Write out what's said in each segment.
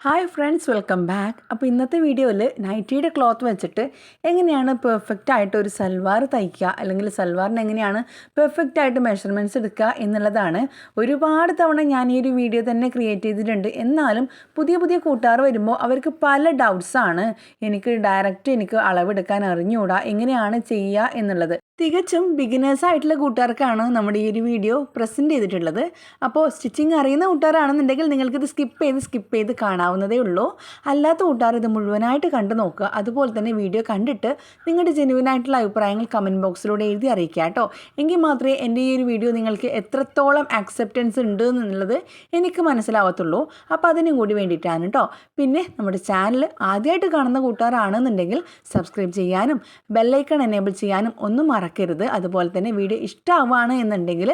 Hi friends welcome back അപ്പോൾ ഇന്നത്തെ വീഡിയോയിൽ നൈറ്റിയുടെ ക്ലോത്ത് വെച്ചിട്ട് എങ്ങനെയാണ് പെർഫെക്റ്റ് ആയിട്ട് ഒരു സൽവാർ തയ്ക്കുക അല്ലെങ്കിൽ സൽവാറിന് എങ്ങനെയാണ് പെർഫെക്റ്റ് ആയിട്ട് മെഷർമെന്റ്സ് എടുക്കുക എന്നുള്ളതാണ് ഒരുപാട് തവണ ഞാൻ ഈ ഒരു വീഡിയോ തന്നെ ക്രിയേറ്റ് ചെയ്തിട്ടുണ്ട്. എന്നാലും പുതിയ പുതിയ കൂട്ടുകാർ വരുമ്പോൾ അവർക്ക് പല ഡൗട്ട്സാണ് എനിക്ക് ഡയറക്റ്റ് എനിക്ക് അളവെടുക്കാൻ അറിഞ്ഞുകൂടാ എങ്ങനെയാണ് ചെയ്യുക എന്നുള്ളത്. തികച്ചും ബിഗിനേഴ്സ് ആയിട്ടുള്ള കൂട്ടുകാർക്കാണ് നമ്മുടെ ഈ ഒരു വീഡിയോ പ്രസന്റ് ചെയ്തിട്ടുള്ളത്. അപ്പോൾ സ്റ്റിച്ചിങ് അറിയുന്ന കൂട്ടുകാരാണെന്നുണ്ടെങ്കിൽ നിങ്ങൾക്കിത് സ്കിപ്പ് ചെയ്ത് സ്കിപ്പ് ചെയ്ത് കാണാവുന്നതേ ഉള്ളൂ. അല്ലാത്ത കൂട്ടുകാർ ഇത് മുഴുവനായിട്ട് കണ്ടു നോക്കുക. അതുപോലെ തന്നെ വീഡിയോ കണ്ടിട്ട് നിങ്ങളുടെ ജെനുവിനായിട്ടുള്ള അഭിപ്രായങ്ങൾ കമന്റ് ബോക്സിലൂടെ എഴുതി അറിയിക്കുക കേട്ടോ. എങ്കിൽ മാത്രമേ എന്റെ ഈ ഒരു വീഡിയോ നിങ്ങൾക്ക് എത്രത്തോളം ആക്സെപ്റ്റൻസ് ഉണ്ട് എന്നുള്ളത് എനിക്ക് മനസ്സിലാവത്തുള്ളൂ. അപ്പോൾ അതിനും കൂടി വേണ്ടിയിട്ടാണ് കേട്ടോ. പിന്നെ നമ്മുടെ ചാനൽ ആദ്യമായിട്ട് കാണുന്ന കൂട്ടുകാരാണെന്നുണ്ടെങ്കിൽ സബ്സ്ക്രൈബ് ചെയ്യാനും ബെല്ലൈക്കൺ എനേബിൾ ചെയ്യാനും ഒന്നും മറക്കരുത്. അതുപോലെ തന്നെ വീഡിയോ ഇഷ്ടമാവുകയാണ് എന്നുണ്ടെങ്കിൽ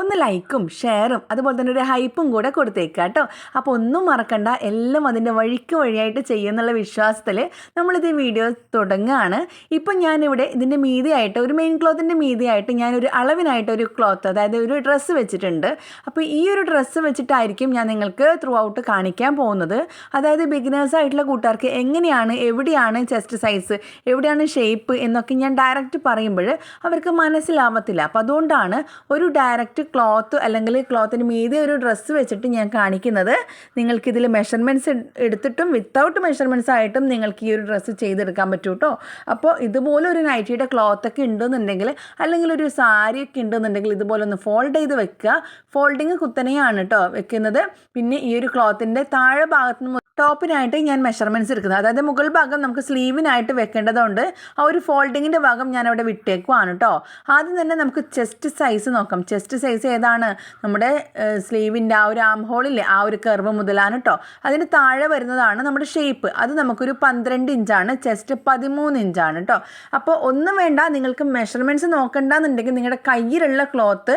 ഒന്ന് ലൈക്കും ഷെയറും അതുപോലെ തന്നെ ഒരു ഹൈപ്പും കൂടെ കൊടുത്തേക്കുക കേട്ടോ അപ്പോൾ ഒന്നും മറക്കണ്ട എല്ലാം അതിന്റെ വഴിക്ക് വഴിയായിട്ട് ചെയ്യുന്നുള്ള വിശ്വാസത്തിൽ നമ്മളിത് വീഡിയോ തുടങ്ങുകയാണ് ഇപ്പം ഞാനിവിടെ ഇതിന്റെ മീതിയായിട്ട് ഒരു മെയിൻ ക്ലോത്തിന്റെ മീതിയായിട്ട് ഞാനൊരു അളവിനായിട്ട് ഒരു ക്ലോത്ത് അതായത് ഒരു ഡ്രസ്സ് വെച്ചിട്ടുണ്ട്. അപ്പോൾ ഈ ഒരു ഡ്രസ്സ് വെച്ചിട്ടായിരിക്കും ഞാൻ നിങ്ങൾക്ക് ത്രൂ ഔട്ട് കാണിക്കാൻ പോകുന്നത്. അതായത് ബിഗിനേഴ്സ് ആയിട്ടുള്ള കൂട്ടുകാർക്ക് എങ്ങനെയാണ് എവിടെയാണ് ചെസ്റ്റ് സൈസ് എവിടെയാണ് ഷേപ്പ് എന്നൊക്കെ ഞാൻ ഡയറക്റ്റ് പറയുമ്പോൾ അവർക്ക് മനസ്സിലാവത്തില്ല. അപ്പോൾ അതുകൊണ്ടാണ് ഒരു ഡയറക്റ്റ് ക്ലോത്ത് അല്ലെങ്കിൽ ക്ലോത്തിന് മീതെ ഒരു ഡ്രസ്സ് വെച്ചിട്ട് ഞാൻ കാണിക്കുന്നത്. നിങ്ങൾക്കിതിൽ മെഷർമെന്റ്സ് എടുത്തിട്ടും വിത്തൗട്ട് മെഷർമെന്റ്സ് ആയിട്ടും നിങ്ങൾക്ക് ഈ ഒരു ഡ്രസ്സ് ചെയ്തെടുക്കാൻ പറ്റും കേട്ടോ അപ്പോൾ ഇതുപോലെ ഒരു നൈറ്റിയുടെ ക്ലോത്തൊക്കെ ഉണ്ടെന്നുണ്ടെങ്കിൽ അല്ലെങ്കിൽ ഒരു സാരിയൊക്കെ ഉണ്ടെന്നുണ്ടെങ്കിൽ ഇതുപോലെ ഒന്ന് ഫോൾഡ് ചെയ്ത് വെക്കുക. ഫോൾഡിങ് കുത്തനെയാണ് കേട്ടോ വെക്കുന്നത്. പിന്നെ ഈ ഒരു ക്ലോത്തിന്റെ താഴെ ഭാഗത്ത് നിന്ന് ടോപ്പിനായിട്ട് ഞാൻ മെഷർമെന്റ്സ് എടുക്കുന്നത്. അതായത് മുകൾ ഭാഗം നമുക്ക് സ്ലീവിനായിട്ട് വെക്കേണ്ടതുകൊണ്ട് ആ ഒരു ഫോൾഡിങ്ങിന്റെ ഭാഗം ഞാൻ അവിടെ വിട്ടേക്കുവാണ് കേട്ടോ ആദ്യം തന്നെ നമുക്ക് ചെസ്റ്റ് സൈസ് നോക്കാം. ചെസ്റ്റ് സൈസ് ഏതാണ്? നമ്മുടെ സ്ലീവിന്റെ ആ ഒരു ആം ഹോളില്ലേ ആ ഒരു കർവ് മുതലാണ് കേട്ടോ അതിന് താഴെ വരുന്നതാണ് നമ്മുടെ ഷേപ്പ് അത് നമുക്കൊരു പന്ത്രണ്ട് ഇഞ്ചാണ് ചെസ്റ്റ് പതിമൂന്ന് ഇഞ്ചാണ് കേട്ടോ അപ്പോൾ ഒന്നും വേണ്ട നിങ്ങൾക്ക് മെഷർമെന്റ്സ് നോക്കണ്ടെന്നുണ്ടെങ്കിൽ നിങ്ങളുടെ കയ്യിലുള്ള ക്ലോത്ത്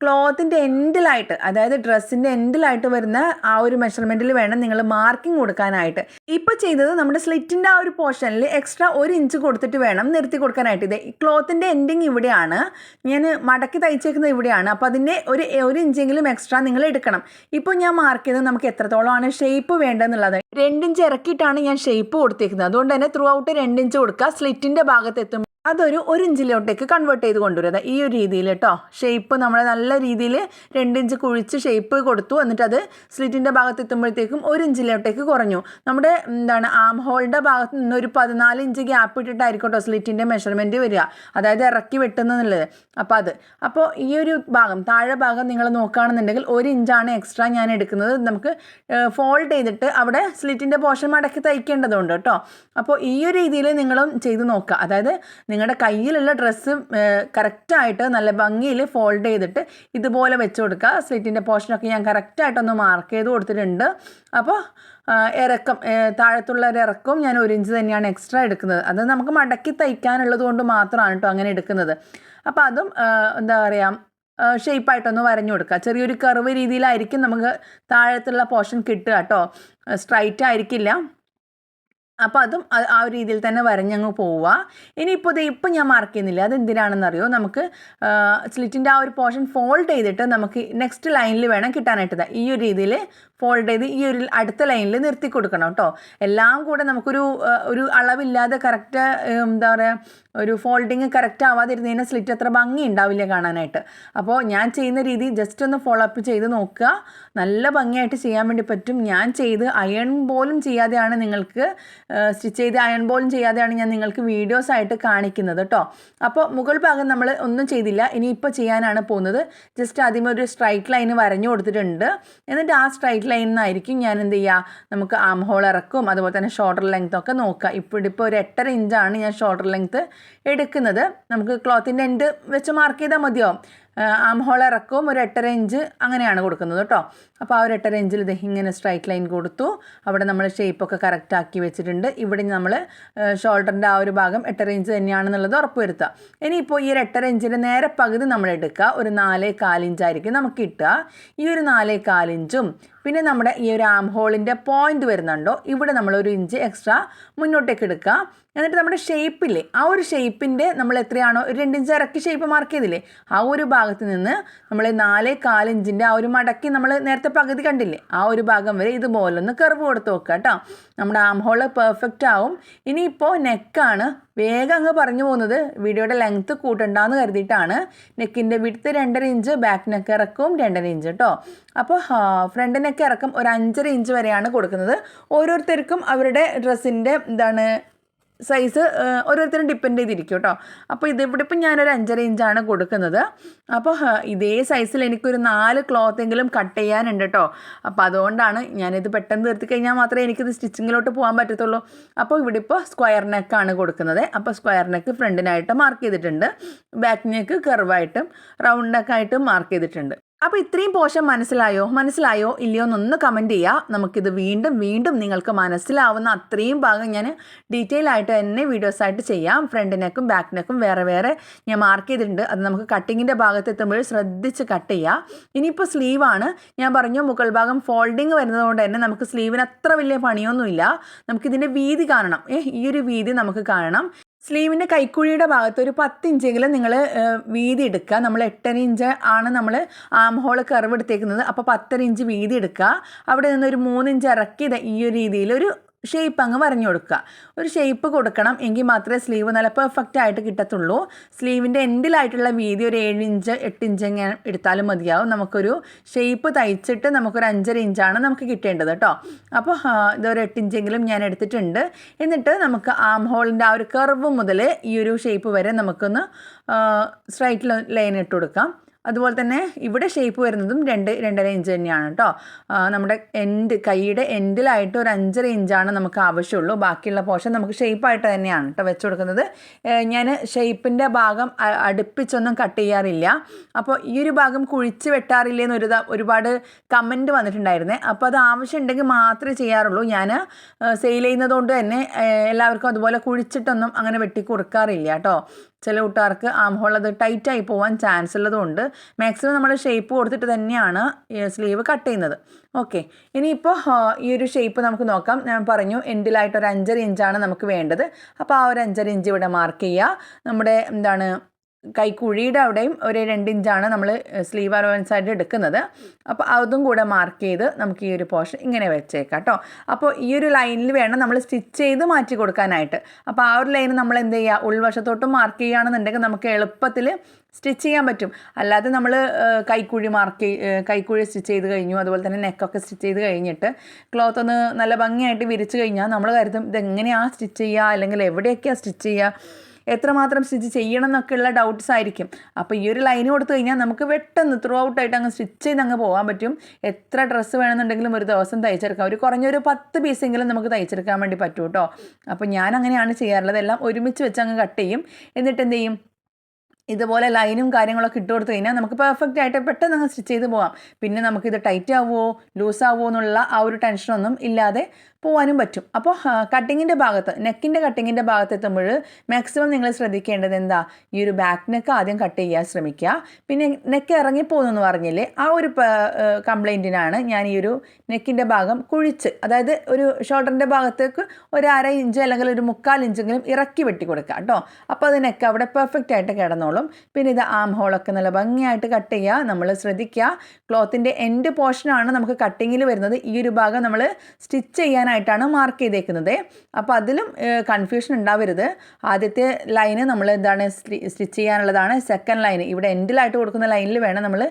ക്ലോത്തിന്റെ എൻഡിലായിട്ട് അതായത് ഡ്രസ്സിന്റെ എൻഡിലായിട്ട് വരുന്ന ആ ഒരു മെഷർമെന്റിൽ വേണം നിങ്ങൾ മാർക്കിംഗ് കൊടുക്കാനായിട്ട്. ഇപ്പോൾ ചെയ്തത് നമ്മുടെ സ്ലിറ്റിന്റെ ആ ഒരു പോർഷനിൽ എക്സ്ട്രാ ഒരു ഇഞ്ച് കൊടുത്തിട്ട് വേണം നിർത്തി കൊടുക്കാനായിട്ട്. ഇത് ക്ലോത്തിന്റെ എൻഡിങ് ഇവിടെയാണ്. ഞാൻ മടക്കി തയ്ച്ചേക്കുന്നത് ഇവിടെയാണ്. അപ്പോൾ അതിന്റെ ഒരു ഒരു ഇഞ്ചെങ്കിലും എക്സ്ട്രാ നിങ്ങൾ എടുക്കണം. ഇപ്പോൾ ഞാൻ മാർക്ക് ചെയ്തത് നമുക്ക് എത്രത്തോളമാണ് ഷേപ്പ് വേണ്ടതെന്നുള്ളത്. രണ്ടിഞ്ച് ഇറക്കിയിട്ടാണ് ഞാൻ ഷേപ്പ് കൊടുത്തേക്കുന്നത്. അതുകൊണ്ട് തന്നെ ത്രൂ ഔട്ട് രണ്ടിഞ്ച് കൊടുക്കുക. സ്ലിറ്റിന്റെ ഭാഗത്ത് എത്തും അതൊരു ഒരു ഇഞ്ചിലോട്ടേക്ക് കൺവേർട്ട് ചെയ്ത് കൊണ്ടുവരുന്നത്. ഈ ഒരു രീതിയിൽ കേട്ടോ ഷേപ്പ് നമ്മൾ നല്ല രീതിയിൽ രണ്ടിഞ്ച് കുഴിച്ച് ഷേപ്പ് കൊടുത്തു. എന്നിട്ട് അത് സ്ലിറ്റിന്റെ ഭാഗത്ത് എത്തുമ്പോഴത്തേക്കും ഒരു ഇഞ്ചിലോട്ടേക്ക് കുറഞ്ഞു. നമ്മുടെ എന്താണ് ആം ഹോളിന്റെ ഭാഗത്ത് നിന്ന് ഒരു പതിനാല് ഇഞ്ച് ഗ്യാപ്പ് ഇട്ടിട്ടായിരിക്കട്ടോ കേട്ടോ സ്ലിറ്റിന്റെ മെഷർമെന്റ് വരിക. അതായത് ഇറക്കി വെട്ടുന്നുള്ളത് അപ്പോൾ അത്. അപ്പോൾ ഈ ഒരു ഭാഗം താഴെ ഭാഗം നിങ്ങൾ നോക്കുകയാണെന്നുണ്ടെങ്കിൽ ഒരു ഇഞ്ചാണ് എക്സ്ട്രാ ഞാൻ എടുക്കുന്നത്. നമുക്ക് ഫോൾഡ് ചെയ്തിട്ട് അവിടെ സ്ലിറ്റിന്റെ പോർഷൻ മടക്കി തയ്ക്കേണ്ടതുണ്ട് കേട്ടോ അപ്പോൾ ഈ ഒരു രീതിയിൽ നിങ്ങളും ചെയ്ത് നോക്കുക. അതായത് നിങ്ങളുടെ കയ്യിലുള്ള ഡ്രസ്സ് കറക്റ്റായിട്ട് നല്ല ഭംഗിയിൽ ഫോൾഡ് ചെയ്തിട്ട് ഇതുപോലെ വെച്ച് കൊടുക്കുക സ്ലിറ്റിന്റെ പോർഷനൊക്കെ ഞാൻ കറക്റ്റായിട്ടൊന്ന് മാർക്ക് ചെയ്ത് കൊടുത്തിട്ടുണ്ട്. അപ്പോൾ ഇറക്കം താഴത്തുള്ള ഒരു ഇറക്കവും ഞാൻ ഒരു ഇഞ്ച് തന്നെയാണ് എക്സ്ട്രാ എടുക്കുന്നത്. അത് നമുക്ക് മടക്കി തയ്ക്കാനുള്ളത് കൊണ്ട് മാത്രമാണ് കേട്ടോ അങ്ങനെ എടുക്കുന്നത്. അപ്പോൾ അതും എന്താ പറയുക ഷേപ്പായിട്ടൊന്ന് വരഞ്ഞു കൊടുക്കുക ചെറിയൊരു കർവ് രീതിയിലായിരിക്കും നമുക്ക് താഴത്തുള്ള പോർഷൻ കിട്ടുക കേട്ടോ സ്ട്രൈറ്റ് ആയിരിക്കില്ല. അപ്പോൾ അതും ആ ഒരു രീതിയിൽ തന്നെ വരഞ്ഞങ്ങ് പോവുക. ഇനിയിപ്പോൾ ഇത് ഇപ്പം ഞാൻ മാർക്ക് ചെയ്യുന്നില്ല? അത് എന്തിനാണെന്നറിയോ നമുക്ക് സ്ലിറ്റിന്റെ ആ ഒരു പോർഷൻ ഫോൾഡ് ചെയ്തിട്ട് നമുക്ക് നെക്സ്റ്റ് ലൈനിൽ വേണം കിട്ടാനായിട്ട്. ഈ ഒരു രീതിയിൽ ഫോൾഡ് ചെയ്ത് ഈ ഒരു അടുത്ത ലൈനിൽ നിർത്തി കൊടുക്കണം കേട്ടോ. എല്ലാം കൂടെ നമുക്കൊരു ഒരു അളവില്ലാതെ കറക്റ്റ് എന്താ പറയുക ഒരു ഫോൾഡിങ് കറക്റ്റ് ആവാതിരുന്ന് കഴിഞ്ഞാൽ സ്ലിറ്റ് അത്ര ഭംഗി ഉണ്ടാവില്ല കാണാനായിട്ട്. അപ്പോൾ ഞാൻ ചെയ്യുന്ന രീതി ജസ്റ്റ് ഒന്ന് ഫോളോ അപ്പ് ചെയ്ത് നോക്കുക. നല്ല ഭംഗിയായിട്ട് ചെയ്യാൻ വേണ്ടി പറ്റും. ഞാൻ ചെയ്ത് അയൺ പോലും ചെയ്യാതെയാണ് നിങ്ങൾക്ക് സ്റ്റിച്ച് ചെയ്ത് അയൺ പോലും ചെയ്യാതെയാണ് ഞാൻ നിങ്ങൾക്ക് വീഡിയോസ് ആയിട്ട് കാണിക്കുന്നത് കേട്ടോ അപ്പോൾ മുകൾ ഭാഗം നമ്മൾ ഒന്നും ചെയ്തില്ല. ഇനി ഇപ്പോൾ ചെയ്യാനാണ് പോകുന്നത്. ജസ്റ്റ് ആദ്യമേ ഒരു സ്ട്രൈറ്റ് ലൈൻ വരഞ്ഞു കൊടുത്തിട്ടുണ്ട്. എന്നിട്ട് ആ സ്ട്രൈറ്റ് ലൈനിൽ നിന്നായിരിക്കും ഞാൻ എന്ത് ചെയ്യുക നമുക്ക് ആം ഹോൾ ഇറക്കും. അതുപോലെ തന്നെ ഷോർട്ടർ ലെങ്ത് ഒക്കെ നോക്കുക. ഇപ്പോൾ ഇപ്പോൾ ഒരു എട്ടര ഇഞ്ചാണ് ഞാൻ ഷോർട്ടർ ലെങ്ത് എടുക്കുന്നത്. നമുക്ക് ക്ലോത്തിന്റെ എൻഡ് വെച്ച് മാർക്ക് ചെയ്താൽ മതിയോ ആം ഹോൾ ഇറക്കവും ഒരു എട്ടര ഇഞ്ച് അങ്ങനെയാണ് കൊടുക്കുന്നത് കേട്ടോ. അപ്പോൾ ആ ഒരു എട്ടര ഇഞ്ചിൽ ഇത് ഇങ്ങനെ സ്ട്രൈറ്റ് ലൈൻ കൊടുത്തു. അവിടെ നമ്മൾ ഷേപ്പൊക്കെ കറക്റ്റ് ആക്കി വെച്ചിട്ടുണ്ട്. ഇവിടെ നമ്മൾ ഷോൾഡറിന്റെ ആ ഒരു ഭാഗം എട്ടര ഇഞ്ച് തന്നെയാണെന്നുള്ളത് ഉറപ്പുവരുത്തുക. ഇനിയിപ്പോൾ ഈ ഒരു എട്ടര ഇഞ്ചിന്റെ നേരെ പകുതി നമ്മൾ എടുക്കുക. ഒരു നാലേ കാലിഞ്ചായിരിക്കും നമുക്ക് കിട്ടുക. ഈ ഒരു നാലേ കാലിഞ്ചും പിന്നെ നമ്മുടെ ഈ ഒരു ആം ഹോളിന്റെ പോയിന്റ് വരുന്നുണ്ടോ? ഇവിടെ നമ്മൾ ഒരു ഇഞ്ച് എക്സ്ട്രാ മുന്നോട്ടേക്ക് എടുക്കുക. എന്നിട്ട് നമ്മുടെ ഷേപ്പില്ലേ ആ ഒരു ഷേപ്പിന്റെ നമ്മൾ എത്രയാണോ ഒരു രണ്ടിഞ്ച് ഇറക്കി ഷേപ്പ് മാർക്ക് ചെയ്തില്ലേ ആ ഒരു ഭാഗത്ത് നിന്ന് നമ്മൾ നാല് കാലിഞ്ചിന്റെ ആ ഒരു മടക്കി നമ്മൾ നേരത്തെ പകുതി കണ്ടില്ലേ ആ ഒരു ഭാഗം വരെ ഇതുപോലെ ഒന്ന് കർവ് കൊടുത്ത് നോക്കുക കേട്ടോ. നമ്മുടെ ആം ഹോൾ പെർഫെക്റ്റ് ആവും. ഇനിയിപ്പോൾ നെക്കാണ് വേഗം അങ്ങ് പറഞ്ഞു പോകുന്നത്. വീഡിയോയുടെ ലെങ്ത്ത് കൂട്ടണ്ടെന്ന് കരുതിയിട്ടാണ്. നെക്കിന്റെ വിടുത്ത് രണ്ടര ഇഞ്ച് ബാക്ക് നെക്ക് ഇറക്കും രണ്ടര ഇഞ്ച് കേട്ടോ അപ്പോൾ ഫ്രണ്ട് നെക്ക് ഇറക്കം ഒരു അഞ്ചര ഇഞ്ച് വരെയാണ് കൊടുക്കുന്നത്. ഓരോരുത്തർക്കും അവരുടെ ഡ്രസ്സിന്റെ എന്താണ് സൈസ് ഓരോരുത്തരും ഡിപ്പെൻഡ് ചെയ്തിരിക്കും കേട്ടോ അപ്പോൾ ഇത് ഇവിടെ ഇപ്പം ഞാനൊരു അഞ്ചര ഇഞ്ചാണ് കൊടുക്കുന്നത്. അപ്പോൾ ഇതേ സൈസിൽ എനിക്കൊരു നാല് ക്ലോത്ത് എങ്കിലും കട്ട് ചെയ്യാനുണ്ട് കേട്ടോ അപ്പോൾ അതുകൊണ്ടാണ് ഞാനിത് പെട്ടെന്ന് തീർത്തി കഴിഞ്ഞാൽ മാത്രമേ എനിക്കിത് സ്റ്റിച്ചിങ്ങിലോട്ട് പോകാൻ പറ്റത്തുള്ളൂ. അപ്പോൾ ഇവിടെ ഇപ്പോൾ സ്ക്വയർ നെക്കാണ് കൊടുക്കുന്നത്. അപ്പോൾ സ്ക്വയർ നെക്ക് ഫ്രണ്ടിനായിട്ട് മാർക്ക് ചെയ്തിട്ടുണ്ട്. ബാക്ക് നെക്ക് കർവായിട്ടും റൗണ്ട് നെക്കായിട്ടും മാർക്ക് ചെയ്തിട്ടുണ്ട്. അപ്പോൾ ഇത്രയും പോഷം മനസ്സിലായോ? മനസ്സിലായോ? ഇല്ലയോ എന്നൊന്ന് കമന്റ് ചെയ്യുക നമുക്കിത് വീണ്ടും വീണ്ടും നിങ്ങൾക്ക് മനസ്സിലാവുന്ന അത്രയും ഭാഗം ഞാൻ ഡീറ്റെയിൽ ആയിട്ട് തന്നെ വീഡിയോസായിട്ട് ചെയ്യാം. ഫ്രണ്ട് നെക്കും ബാക്ക് നെക്കും വേറെ വേറെ ഞാൻ മാർക്ക് ചെയ്തിട്ടുണ്ട്. അത് നമുക്ക് കട്ടിങ്ങിന്റെ ഭാഗത്ത് എത്തുമ്പോൾ ശ്രദ്ധിച്ച് കട്ട് ചെയ്യുക ഇനിയിപ്പോൾ സ്ലീവാണ് ഞാൻ പറഞ്ഞു മുകൾ ഭാഗം ഫോൾഡിങ് വരുന്നതുകൊണ്ട് തന്നെ നമുക്ക് സ്ലീവിന് അത്ര വലിയ പണിയൊന്നുമില്ല. നമുക്കിതിന്റെ വീതി കാണണം. ഏഹ് ഈ ഒരു വീതി നമുക്ക് കാണണം. സ്ലീവിന്റെ കൈക്കുഴിയുടെ ഭാഗത്ത് ഒരു പത്ത് ഇഞ്ചെങ്കിലും നിങ്ങൾ വീതി എടുക്കുക നമ്മൾ എട്ടര ഇഞ്ച് ആണ് നമ്മൾ ആം ഹോൾ കർവ് എടുത്തേക്കുന്നത്. അപ്പോൾ പത്തര ഇഞ്ച് വീതി എടുക്കുക അവിടെ നിന്ന് ഒരു മൂന്നിഞ്ച് ഇറക്കി ഈ ഒരു രീതിയിൽ ഒരു ഷേപ്പ് അങ്ങ് വരഞ്ഞു കൊടുക്കുക. ഒരു ഷേപ്പ് കൊടുക്കണം എങ്കിൽ മാത്രമേ സ്ലീവ് നല്ല പെർഫെക്റ്റ് ആയിട്ട് കിട്ടത്തുള്ളൂ. സ്ലീവിന്റെ എൻഡിലായിട്ടുള്ള വീതി ഒരു ഏഴ് ഇഞ്ച് എട്ട് ഇഞ്ച് എങ്ങനെ എടുത്താലും മതിയാവും. നമുക്കൊരു ഷേപ്പ് തയ്ച്ചിട്ട് നമുക്കൊരു അഞ്ചര ഇഞ്ചാണ് നമുക്ക് കിട്ടേണ്ടത് കേട്ടോ. അപ്പോൾ ഇതൊരു എട്ട് ഇഞ്ചെങ്കിലും ഞാൻ എടുത്തിട്ടുണ്ട്. എന്നിട്ട് നമുക്ക് ആം ഹോളിന്റെ ആ ഒരു കർവ് മുതൽ ഈ ഒരു ഷേപ്പ് വരെ നമുക്കൊന്ന് സ്ട്രൈറ്റ് ലൈൻ ഇട്ട് കൊടുക്കാം. അതുപോലെ തന്നെ ഇവിടെ ഷേപ്പ് വരുന്നതും രണ്ട് രണ്ടര ഇഞ്ച് തന്നെയാണ് കേട്ടോ നമ്മുടെ എൻഡ് കൈയുടെ എൻഡിലായിട്ട് ഒരു അഞ്ചര ഇഞ്ചാണ് നമുക്ക് ആവശ്യമുള്ളൂ. ബാക്കിയുള്ള പോർഷൻ നമുക്ക് ഷേപ്പായിട്ട് തന്നെയാണ് കേട്ടോ വെച്ച് കൊടുക്കുന്നത്. ഞാൻ ഷേപ്പിന്റെ ഭാഗം അടുപ്പിച്ചൊന്നും കട്ട് ചെയ്യാറില്ല. അപ്പോൾ ഈ ഒരു ഭാഗം കുഴിച്ച് വെട്ടാറില്ല എന്നൊരു ഒരുപാട് കമന്റ് വന്നിട്ടുണ്ടായിരുന്നേ. അപ്പോൾ അത് ആവശ്യമുണ്ടെങ്കിൽ മാത്രമേ ചെയ്യാറുള്ളൂ. ഞാൻ സെയിൽ ചെയ്യുന്നതുകൊണ്ട് തന്നെ എല്ലാവർക്കും അതുപോലെ കുഴിച്ചിട്ടൊന്നും അങ്ങനെ വെട്ടി കൊടുക്കാറില്ല കേട്ടോ ചില കൂട്ടുകാർക്ക് ആം ഹോൾ അത് ടൈറ്റായി പോകാൻ ചാൻസ് ഉള്ളതുകൊണ്ട് മാക്സിമം നമ്മൾ ഷേപ്പ് കൊടുത്തിട്ട് തന്നെയാണ് സ്ലീവ് കട്ട് ചെയ്യുന്നത്. ഓക്കെ ഇനിയിപ്പോൾ ഈ ഒരു ഷേപ്പ് നമുക്ക് നോക്കാം. ഞാൻ പറഞ്ഞു എൻഡിലായിട്ട് ഒരു അഞ്ചര ഇഞ്ചാണ് നമുക്ക് വേണ്ടത്. അപ്പോൾ ആ ഒരു അഞ്ചര ഇഞ്ച് ഇവിടെ മാർക്ക് ചെയ്യുക. നമ്മുടെ എന്താണ് കൈക്കുഴിയുടെ അവിടെയും ഒരു രണ്ട് ഇഞ്ചാണ് നമ്മൾ സ്ലീവ് അലവൻസ് ആയിട്ട് എടുക്കുന്നത്. അപ്പോൾ അതും കൂടെ മാർക്ക് ചെയ്ത് നമുക്ക് ഈ ഒരു പോർഷൻ ഇങ്ങനെ വെച്ചേക്കാം കേട്ടോ അപ്പോൾ ഈ ഒരു ലൈനിൽ വേണം നമ്മൾ സ്റ്റിച്ച് ചെയ്ത് മാറ്റി കൊടുക്കാനായിട്ട്. അപ്പോൾ ആ ഒരു ലൈൻ നമ്മൾ എന്ത് ചെയ്യുക ഉൾവശത്തോട്ടും മാർക്ക് ചെയ്യുകയാണെന്നുണ്ടെങ്കിൽ നമുക്ക് എളുപ്പത്തിൽ സ്റ്റിച്ച് ചെയ്യാൻ പറ്റും. അല്ലാതെ നമ്മൾ കൈക്കുഴി മാർക്ക് കൈക്കുഴി സ്റ്റിച്ച് ചെയ്ത് കഴിഞ്ഞു. അതുപോലെ തന്നെ നെക്കൊക്കെ സ്റ്റിച്ച് ചെയ്ത് കഴിഞ്ഞിട്ട് ക്ലോത്ത് ഒന്ന് നല്ല ഭംഗിയായിട്ട് വിരിച്ച് കഴിഞ്ഞാൽ നമ്മൾ കരുതും ഇതെങ്ങനെയാണ് സ്റ്റിച്ച് ചെയ്യുക അല്ലെങ്കിൽ എവിടെയൊക്കെയാണ് സ്റ്റിച്ച് ചെയ്യുക എത്രമാത്രം സ്റ്റിച്ച് ചെയ്യണം എന്നൊക്കെയുള്ള ഡൗട്ട്സ് ആയിരിക്കും. അപ്പോൾ ഈ ഒരു ലൈൻ കൊടുത്തു കഴിഞ്ഞാൽ നമുക്ക് പെട്ടെന്ന് ത്രൂ ഔട്ട് ആയിട്ട് അങ്ങ് സ്റ്റിച്ച് ചെയ്ത് അങ്ങ് പോകാൻ പറ്റും. എത്ര ഡ്രസ്സ് വേണമെന്നുണ്ടെങ്കിലും ഒരു ദിവസം തയ്ച്ചെടുക്കാം. ഒരു കുറഞ്ഞൊരു പത്ത് പീസെങ്കിലും നമുക്ക് തയ്ച്ചെടുക്കാൻ വേണ്ടി പറ്റും കേട്ടോ അപ്പോൾ ഞാൻ അങ്ങനെയാണ് ചെയ്യാറുള്ളത്. എല്ലാം ഒരുമിച്ച് വെച്ച് അങ്ങ് കട്ട് ചെയ്യും. എന്നിട്ട് എന്ത് ചെയ്യും? ഇതുപോലെ ലൈനും കാര്യങ്ങളൊക്കെ ഇട്ട് കൊടുത്തു കഴിഞ്ഞാൽ നമുക്ക് പെർഫെക്റ്റ് ആയിട്ട് പെട്ടെന്ന് അങ്ങ് സ്റ്റിച്ച് ചെയ്ത് പോകാം പിന്നെ നമുക്കിത് ടൈറ്റ് ആവുമോ ലൂസ് ആവുമോ എന്നുള്ള ആ ഒരു ടെൻഷനൊന്നും ഇല്ലാതെ പോകാനും പറ്റും. അപ്പോൾ കട്ടിങ്ങിന്റെ ഭാഗത്ത് നെക്കിന്റെ കട്ടിങ്ങിന്റെ ഭാഗത്ത് എത്തുമ്പോൾ മാക്സിമം നിങ്ങൾ ശ്രദ്ധിക്കേണ്ടത് എന്താ? ഈ ഒരു ബാക്ക് നെക്ക് ആദ്യം കട്ട് ചെയ്യാൻ ശ്രമിക്കുക. പിന്നെ നെക്ക് ഇറങ്ങിപ്പോകുന്നു പറഞ്ഞില്ലേ? ആ ഒരു കംപ്ലൈന്റിനാണ് ഞാൻ ഈ ഒരു നെക്കിന്റെ ഭാഗം കുഴിച്ച് അതായത് ഒരു ഷോൾഡറിന്റെ ഭാഗത്തേക്ക് ഒരു അര ഇഞ്ച് അല്ലെങ്കിൽ ഒരു മുക്കാൽ ഇഞ്ചെങ്കിലും ഇറക്കി വെട്ടി കൊടുക്കുക കേട്ടോ. അപ്പോൾ അത് നെക്ക് അവിടെ പെർഫെക്റ്റ് ആയിട്ട് കിടന്നോളും. പിന്നെ ഇത് ആം ഹോളൊക്കെ നല്ല ഭംഗിയായിട്ട് കട്ട് ചെയ്യുക. നമ്മൾ ശ്രദ്ധിക്കുക. ക്ലോത്തിന്റെ എൻഡ് പോർഷനാണ് നമുക്ക് കട്ടിങ്ങിൽ വരുന്നത്. ഈ ഒരു ഭാഗം നമ്മൾ സ്റ്റിച്ച് ചെയ്യാനായിട്ട് ആയിട്ടാണ് മാർക്ക് ചെയ്തേക്കുന്നത്. അപ്പോൾ അതിലും കൺഫ്യൂഷൻ ഉണ്ടാവരുത്. ആദ്യത്തെ ലൈന് നമ്മൾ എന്താണ് സ്റ്റിച്ച് ചെയ്യാനുള്ളതാണ്. സെക്കൻഡ് ലൈന് ഇവിടെ എൻഡിലായിട്ട് കൊടുക്കുന്ന ലൈനിൽ വേണം നമ്മൾ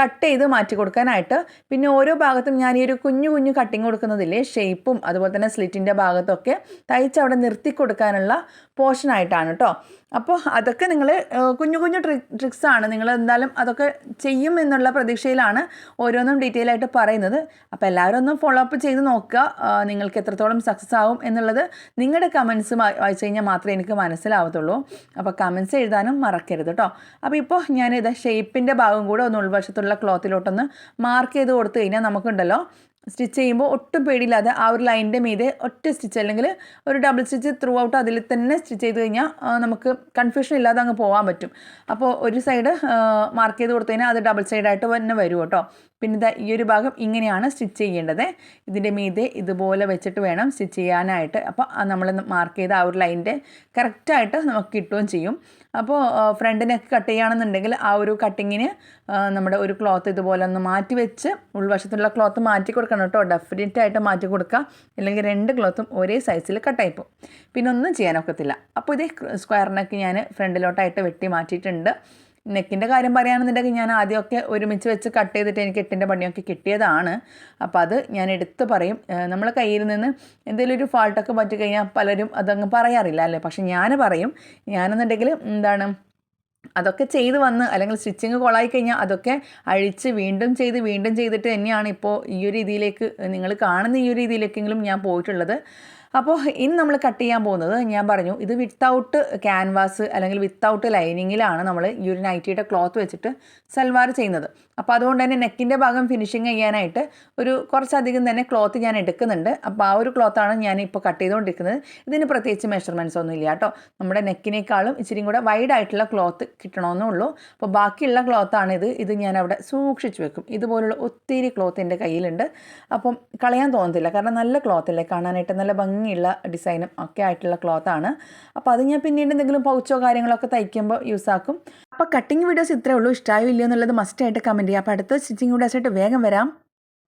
കട്ട് ചെയ്ത് മാറ്റി കൊടുക്കാനായിട്ട്. പിന്നെ ഓരോ ഭാഗത്തും ഞാൻ ഈ ഒരു കുഞ്ഞു കുഞ്ഞു കട്ടിങ് കൊടുക്കുന്നതില്ലേ ഷേപ്പും അതുപോലെ തന്നെ സ്ലിറ്റിന്റെ ഭാഗത്തൊക്കെ തയ്ച്ച് അവിടെ നിർത്തി കൊടുക്കാനുള്ള പോർഷനായിട്ടാണ് കേട്ടോ അപ്പോൾ അതൊക്കെ നിങ്ങൾ കുഞ്ഞു കുഞ്ഞു ട്രി ട്രിക്സാണ്. നിങ്ങൾ എന്തായാലും അതൊക്കെ ചെയ്യും എന്നുള്ള പ്രതീക്ഷയിലാണ് ഓരോന്നും ഡീറ്റെയിൽ ആയിട്ട് പറയുന്നത്. അപ്പോൾ എല്ലാവരും ഒന്ന് ഫോളോ അപ്പ് ചെയ്ത് നോക്കുക. നിങ്ങൾക്ക് എത്രത്തോളം സക്സസ് ആവും എന്നുള്ളത് നിങ്ങളുടെ കമൻസ് വായിച്ചു കഴിഞ്ഞാൽ മാത്രമേ എനിക്ക് മനസ്സിലാവത്തുള്ളൂ. അപ്പോൾ കമൻസ് എഴുതാനും മറക്കരുത് കേട്ടോ അപ്പോൾ ഇപ്പോൾ ഞാനിത് ഷേപ്പിന്റെ ഭാഗം കൂടെ ഒന്ന് ഉൾവശത്തുള്ള ക്ലോത്തിലോട്ടൊന്ന് മാർക്ക് ചെയ്ത് കൊടുത്തു കഴിഞ്ഞാൽ നമുക്കുണ്ടല്ലോ. സ്റ്റിച്ച് ചെയ്യുമ്പോൾ ഒട്ടും പേടിയില്ലാതെ ആ ഒരു ലൈനിന്റെ മീതെ ഒറ്റ സ്റ്റിച്ച് അല്ലെങ്കിൽ ഒരു ഡബിൾ സ്റ്റിച്ച് ത്രൂ ഔട്ട് അതിൽ തന്നെ സ്റ്റിച്ച് ചെയ്ത് കഴിഞ്ഞാൽ നമുക്ക് കൺഫ്യൂഷൻ ഇല്ലാതെ അങ്ങ് പോകാൻ പറ്റും. അപ്പോൾ ഒരു സൈഡ് മാർക്ക് ചെയ്ത് കൊടുത്തു കഴിഞ്ഞാൽ അത് ഡബിൾ സൈഡായിട്ട് തന്നെ വരും കേട്ടോ. പിന്നെ ഇതാ ഈ ഒരു ഭാഗം ഇങ്ങനെയാണ് സ്റ്റിച്ച് ചെയ്യേണ്ടത്. ഇതിന്റെ മീതെ ഇതുപോലെ വെച്ചിട്ട് വേണം സ്റ്റിച്ച് ചെയ്യാനായിട്ട്. അപ്പോൾ നമ്മൾ മാർക്ക് ചെയ്ത ആ ഒരു ലൈനിന്റെ കറക്റ്റായിട്ട് നമുക്ക് കിട്ടുകയും ചെയ്യും. അപ്പോൾ ഫ്രണ്ടിനൊക്കെ കട്ട് ചെയ്യുകയാണെന്നുണ്ടെങ്കിൽ ആ ഒരു കട്ടിങ്ങിന് നമ്മുടെ ഒരു ക്ലോത്ത് ഇതുപോലെ ഒന്ന് മാറ്റി വെച്ച് ഉൾവശത്തുള്ള ക്ലോത്ത് മാറ്റി കൊടുക്കണം. കേട്ടോ. ഡെഫിനറ്റ് ആയിട്ട് മാറ്റി കൊടുക്കുക അല്ലെങ്കിൽ രണ്ട് ക്ലോത്തും ഒരേ സൈസിൽ കട്ടായി പോകും പിന്നെ ഒന്നും ചെയ്യാനൊക്കത്തില്ല അപ്പോൾ ഇതേ സ്ക്വയറിനൊക്കെ നെക്ക് ഞാൻ ഫ്രണ്ടിലോട്ടായിട്ട് വെട്ടി മാറ്റിയിട്ടുണ്ട്. നെക്കിന്റെ കാര്യം പറയുകയാണെന്നുണ്ടെങ്കിൽ ഞാൻ ആദ്യമൊക്കെ ഒരുമിച്ച് വെച്ച് കട്ട് ചെയ്തിട്ട് എനിക്ക് എട്ടിന്റെ പണിയൊക്കെ കിട്ടിയതാണ്. അപ്പോൾ അത് ഞാൻ എടുത്ത് പറയും. നമ്മൾ കയ്യിൽ നിന്ന് എന്തെങ്കിലും ഒരു ഫാൾട്ടൊക്കെ പറ്റിക്കഴിഞ്ഞാൽ പലരും അതങ്ങ് പറയാറില്ല അല്ലേ? പക്ഷെ ഞാൻ പറയും. ഞാനെന്നുണ്ടെങ്കിൽ എന്താണ് അതൊക്കെ ചെയ്ത് വന്ന് അല്ലെങ്കിൽ സ്റ്റിച്ചിങ് കൊളായി കഴിഞ്ഞാൽ അതൊക്കെ അഴിച്ച് വീണ്ടും ചെയ്ത് വീണ്ടും ചെയ്തിട്ട് തന്നെയാണ് ഇപ്പോൾ ഈ ഒരു രീതിയിലേക്ക് നിങ്ങൾ കാണുന്ന ഈ ഒരു രീതിയിലേക്കെങ്കിലും ഞാൻ പോയിട്ടുള്ളത്. അപ്പോൾ ഇനി നമ്മൾ കട്ട് ചെയ്യാൻ പോകുന്നത് ഞാൻ പറഞ്ഞു ഇത് വിത്തൗട്ട് ക്യാൻവാസ് അല്ലെങ്കിൽ വിത്തൗട്ട് ലൈനിങ്ങിലാണ് നമ്മൾ ഈ ഒരു നൈറ്റിയുടെ ക്ലോത്ത് വെച്ചിട്ട് സൽവാർ ചെയ്യുന്നത്. അപ്പോൾ അതുകൊണ്ട് തന്നെ നെക്കിന്റെ ഭാഗം ഫിനിഷിങ് ചെയ്യാനായിട്ട് ഒരു കുറച്ചധികം തന്നെ ക്ലോത്ത് ഞാൻ എടുക്കുന്നുണ്ട്. അപ്പോൾ ആ ഒരു ക്ലോത്താണ് ഞാൻ ഇപ്പോൾ കട്ട് ചെയ്തുകൊണ്ടിരിക്കുന്നത്. ഇതിന് പ്രത്യേകിച്ച് മെഷർമെന്റ്സ് ഒന്നും ഇല്ല കേട്ടോ. നമ്മുടെ നെക്കിനേക്കാളും ഇച്ചിരി കൂടെ വൈഡ് ആയിട്ടുള്ള ക്ലോത്ത് കിട്ടണമെന്നേ ഉള്ളൂ. അപ്പോൾ ബാക്കിയുള്ള ക്ലോത്താണിത് ഇത്. ഞാൻ അവിടെ സൂക്ഷിച്ചു വെക്കും. ഇതുപോലുള്ള ഒത്തിരി ക്ലോത്ത് എന്റെ കയ്യിലുണ്ട്. അപ്പം കളയാൻ തോന്നത്തില്ല. കാരണം നല്ല ക്ലോത്തല്ലേ കാണാനായിട്ട് നല്ല ഭംഗിയുള്ള ഡിസൈനും ഒക്കെ ആയിട്ടുള്ള ക്ലോത്ത് ആണ്. അപ്പോൾ അത് ഞാൻ പിന്നീട് എന്തെങ്കിലും പൗച്ചോ കാര്യങ്ങളൊക്കെ തയ്ക്കുമ്പോൾ യൂസ് ആക്കും. അപ്പോൾ കട്ടിങ് വീഡിയോസ് ഇത്രേ ഉള്ളൂ. ഇഷ്ടമായോ ഇല്ലയോ എന്നുള്ളത് മസ്റ്റായിട്ട് കമന്റ് ചെയ്യുക അപ്പോൾ അടുത്ത സ്റ്റിച്ചിങ് വീഡിയോസ് ആയിട്ട് വേഗം വരാം.